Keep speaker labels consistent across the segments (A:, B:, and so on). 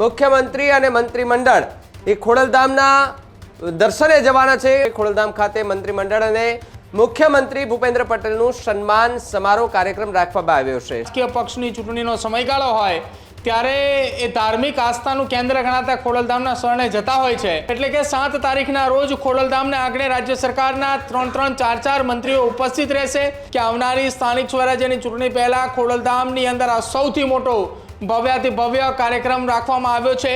A: મુખ્યમંત્રી અને મંત્રીમંડળ એ ખોડલધામના દર્શને જવાના છે. ખોડલધામ ખાતે મંત્રીમંડળ અને મુખ્યમંત્રી ભૂપેન્દ્ર પટેલનું સન્માન સમારોહ કાર્યક્રમ રાખવામાં આવ્યો છે.
B: રાજકીય પક્ષની ચૂંટણીનો સમયગાળો હોય ત્યારે એ ધાર્મિક આસ્થાનું કેન્દ્ર ગણાતા ખોડલધામના શરણે જતા હોય છે. એટલે કે સાત તારીખના રોજ ખોડલધામના આંગણે રાજ્ય સરકારના ત્રણ ત્રણ ચાર ચાર મંત્રીઓ ઉપસ્થિત રહેશે. કે આવનારી સ્થાનિક સ્વરાજ્યની ચૂંટણી પહેલા ખોડલધામની અંદર આ સૌથી મોટો ભવ્યાતિ ભવ્ય કાર્યક્રમ રાખવામાં આવ્યો છે.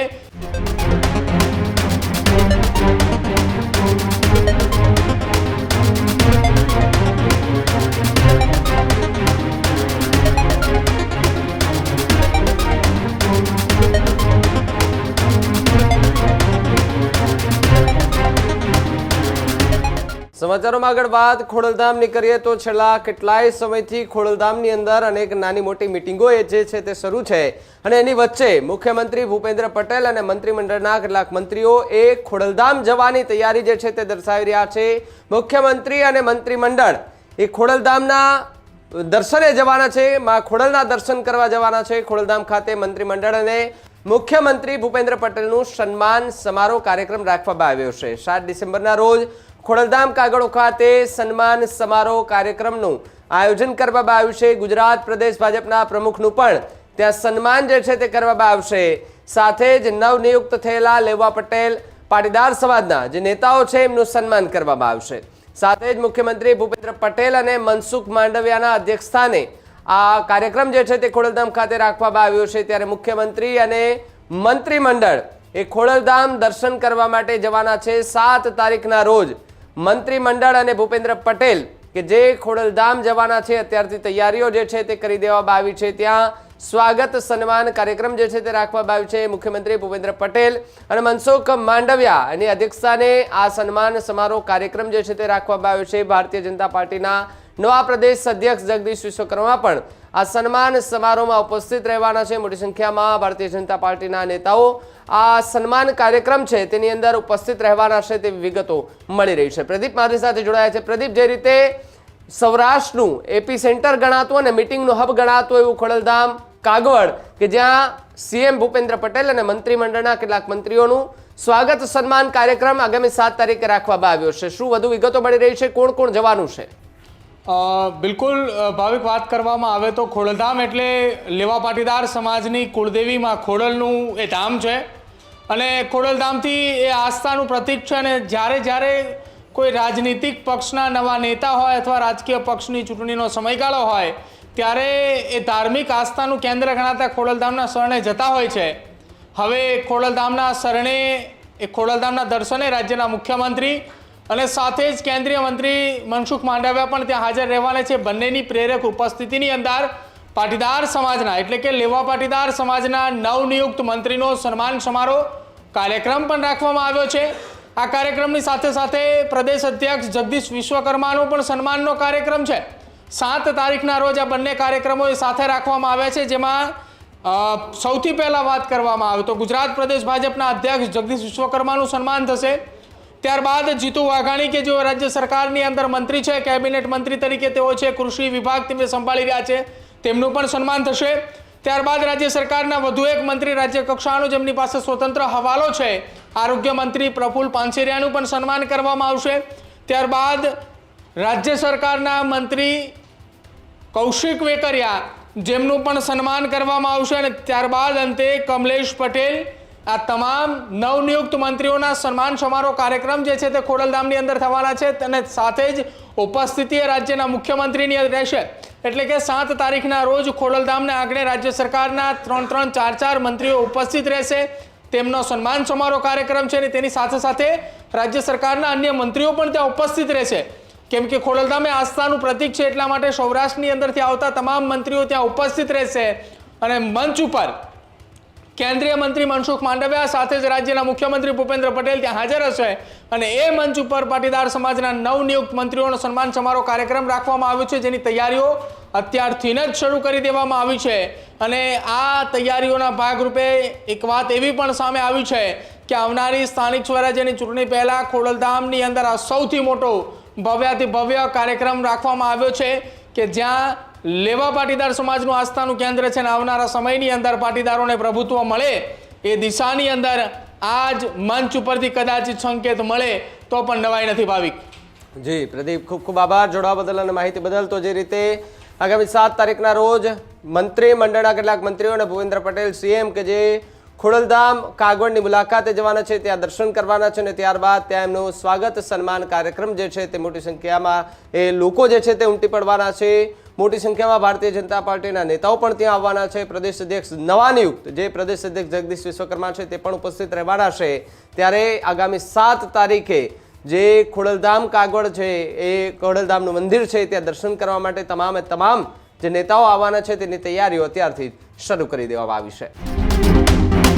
A: સમાચારોમાં આગળ વાત. ખોડલધામની કરીએ તો છેલ્લા કેટલાય સમયથી ખોડલધામની અંદર અનેક નાની મોટી મિટિંગો જે છે તે શરૂ છે. અને એની વચ્ચે મુખ્યમંત્રી ભૂપેન્દ્ર પટેલ અને મંત્રીમંડળના કેટલાક મંત્રીઓ એ ખોડલધામ જવાની તૈયારી જે છે તે દર્શાવી રહ્યા છે. મુખ્યમંત્રી અને મંત્રીમંડળ એ ખોડલધામના દર્શને જવાના છે. માં ખોડલના દર્શન કરવા જવાના છે ખોડલધામ ખાતે મંત્રીમંડળ અને મુખ્યમંત્રી ભૂપેન્દ્ર પટેલનું સન્માન સમારોહ કાર્યક્રમ રાખવામાં આવ્યો છે. સાત ડિસેમ્બરના રોજ ખોડલધામ કાગળો ખાતે સન્માન સમારોહ કાર્યક્રમનું આયોજન કરવામાં આવ્યું છે. ગુજરાત પ્રદેશ ભાજપના પ્રમુખનું પણ ત્યાં સન્માન જે છે તે કરવામાં આવશે. સાથે જ નવનિયુક્ત થયેલા લેવા પટેલ પાટીદાર સમાજના જે નેતાઓ છે એમનું સન્માન કરવામાં આવશે. સાથે જ મુખ્યમંત્રી ભૂપેન્દ્ર પટેલ અને મનસુખ માંડવિયાના અધ્યક્ષસ્થાને આ કાર્યક્રમ જે છે તે ખોડલધામ ખાતે રાખવામાં આવ્યો છે. ત્યારે મુખ્યમંત્રી અને મંત્રીમંડળ એ ખોડલધામ દર્શન કરવા માટે જવાના છે. સાત તારીખના રોજ મંત્રીમંડળ અને ભૂપેન્દ્ર પટેલ કે જે ખોડલધામ જવાના છે, અત્યારથી તૈયારીઓ જે છે તે કરી દેવામાં આવી છે. ત્યાં સ્વાગત સન્માન કાર્યક્રમ જે છે તે રાખવામાં આવ્યું છે મુખ્યમંત્રી ભૂપેન્દ્ર પટેલ અને મનસુખ માંડવિયા. એની અધ્યક્ષતાને આ સન્માન સમારોહ કાર્યક્રમ જે છે તે રાખવામાં આવ્યો છે. ભારતીય જનતા પાર્ટીના નવા પ્રદેશ અધ્યક્ષ જગદીશ વિશ્વકર્મા પણ આ સન્માન સમારોહમાં ઉપસ્થિત રહેવાના છે. મોટી સંખ્યામાં ભારતીય જનતા પાર્ટીના નેતાઓ આ સન્માન કાર્યક્રમ છે તેની અંદર ઉપસ્થિત રહેવાના છે તેવી વિગતો મળી રહી છે. પ્રદીપ મારી સાથે જોડાયા છે. પ્રદીપ, જે રીતે સૌરાષ્ટ્રનું એપી સેન્ટર ગણાતું અને મિટિંગનું હબ ગણાતું એવું ખોડલધામ કાગવડ કે જ્યાં સીએમ ભૂપેન્દ્ર પટેલ અને મંત્રીમંડળના કેટલાક મંત્રીઓનું સ્વાગત સન્માન કાર્યક્રમ આગામી સાત તારીખે રાખવામાં આવ્યો છે. શું વધુ વિગતો મળી રહી છે? કોણ કોણ જવાનું છે?
B: બિલકુલ ભાવિક વાત કરવામાં આવે તો ખોડલધામ એટલે લેવા પાટીદાર સમાજની કુળદેવીમાં ખોડલનું એ ધામ છે. અને ખોડલધામથી એ આસ્થાનું પ્રતીક છે અને જ્યારે જ્યારે કોઈ રાજનીતિક પક્ષના નવા નેતા હોય અથવા રાજકીય પક્ષની ચૂંટણીનો સમયગાળો હોય, ત્યારે એ ધાર્મિક આસ્થાનું કેન્દ્ર ગણાતા ખોડલધામના શરણે જતા હોય છે. હવે ખોડલધામના શરણે, એ ખોડલધામના દર્શને રાજ્યના મુખ્યમંત્રી અને સાથે જ કેન્દ્રીય મંત્રી મનસુખ માંડવિયા પણ ત્યાં હાજર રહેવાના છે. બંનેની પ્રેરક ઉપસ્થિતિની અંદર પાટીદાર સમાજના, એટલે કે લેવા પાટીદાર સમાજના નવનિયુક્ત મંત્રીનો સન્માન સમારોહ કાર્યક્રમ પણ રાખવામાં આવ્યો છે. આ કાર્યક્રમની સાથે સાથે પ્રદેશ અધ્યક્ષ જગદીશ વિશ્વકર્માનો પણ સન્માનનો કાર્યક્રમ છે. સાત તારીખના રોજ આ બંને કાર્યક્રમો એ સાથે રાખવામાં આવ્યા છે, જેમાં સૌથી પહેલાં વાત કરવામાં આવે તો ગુજરાત પ્રદેશ ભાજપના અધ્યક્ષ જગદીશ વિશ્વકર્માનું સન્માન થશે. ત્યારબાદ જીતુ વાઘાણી કે જેઓ રાજ્ય સરકારની અંદર મંત્રી છે, કેબિનેટ મંત્રી તરીકે તેઓ છે, કૃષિ વિભાગ તેમને સંભાળી રહ્યા છે, તેમનું પણ સન્માન થશે. ત્યારબાદ રાજ્ય સરકારના વધુ એક મંત્રી રાજ્ય કક્ષાનો જેમની પાસે સ્વતંત્ર હવાલો છે, આરોગ્ય મંત્રી પ્રફુલ પાનસેરિયાનું પણ સન્માન કરવામાં આવશે. ત્યારબાદ રાજ્ય સરકારના મંત્રી કૌશિક વેકરિયા જેમનું પણ સન્માન કરવામાં આવશે અને ત્યારબાદ અંતે કમલેશ પટેલ આ તમામ નવનિયુક્ત મંત્રીઓના સન્માન સમારોહ કાર્યક્રમ જે છે તે ખોડલધામની અંદર થવાના છે અને સાથે જ ઉપસ્થિતિ રાજ્યના મુખ્યમંત્રીની રહેશે. એટલે કે સાત તારીખના રોજ ખોડલધામના આંગણે રાજ્ય સરકારના ત્રણ ત્રણ ચાર ચાર મંત્રીઓ ઉપસ્થિત રહેશે. તેમનો સન્માન સમારોહ કાર્યક્રમ છે અને તેની સાથે સાથે રાજ્ય સરકારના અન્ય મંત્રીઓ પણ ત્યાં ઉપસ્થિત રહેશે. કેમ કે ખોડલધામ આસ્થાનું પ્રતીક છે એટલા માટે સૌરાષ્ટ્રની અંદરથી આવતા તમામ મંત્રીઓ ત્યાં ઉપસ્થિત રહેશે. અને મંચ ઉપર કેન્દ્રીય મંત્રી મનસુખ માંડવિયા સાથે જ રાજ્યના મુખ્યમંત્રી ભૂપેન્દ્ર પટેલ ત્યાં હાજર હશે. અને એ મંચ ઉપર પાટીદાર સમાજના નવનિયુક્ત મંત્રીઓનો સન્માન સમારોહ કાર્યક્રમ રાખવામાં આવ્યો છે, જેની તૈયારીઓ અત્યારથી જ શરૂ કરી દેવામાં આવી છે. અને આ તૈયારીઓના ભાગરૂપે એક વાત એવી પણ સામે આવી છે કે આવનારી સ્થાનિક સ્વરાજ્યની ચૂંટણી પહેલાં ખોડલધામની અંદર આ સૌથી મોટો ભવ્યાથી ભવ્ય કાર્યક્રમ રાખવામાં આવ્યો છે કે જ્યાં લેવા પાટીદાર સમાજનું આસ્થાનું કેન્દ્ર છે અને આવનારા સમયની અંદર પાટીદારોને પ્રભુત્વ મળે એ દિશાની અંદર આજ મંચ ઉપરથી કદાચિત સંકેત મળે તો પણ નવાઈ નથી ભાવિક.
A: જી, પ્રદીપ, ખૂબ ખૂબ આભાર જોડવા બદલ અને માહિતી બદલ. તો જે રીતે આગામી સાત તારીખના રોજ મંત્રી મંડળના કેટલાક મંત્રીઓ અને ભૂપેન્દ્ર પટેલ, સીએમ કે જે ખોડલધામ કાગવડની મુલાકાતે જવાના છે, ત્યાં દર્શન કરવાના છે અને ત્યારબાદ ત્યાં એમનું સ્વાગત સન્માન કાર્યક્રમ જે છે તે મોટી સંખ્યામાં એ લોકો જે છે તે ઉમટી પડવાના છે. મોટી સંખ્યામાં ભારતીય જનતા પાર્ટીના નેતાઓ પણ ત્યાં આવવાના છે. પ્રદેશ અધ્યક્ષ નવા નિયુક્ત જે પ્રદેશ અધ્યક્ષ જગદીશ વિશ્વકર્મા છે, તે પણ ઉપસ્થિત રહેવાના છે. ત્યારે આગામી સાત તારીખે જે ખોડલધામ કાગળ છે, એ ખોડલધામનું મંદિર છે, ત્યાં દર્શન કરવા માટે તમામે તમામ જે નેતાઓ આવવાના છે, તેની તૈયારીઓ અત્યારથી શરૂ કરી દેવામાં આવી છે.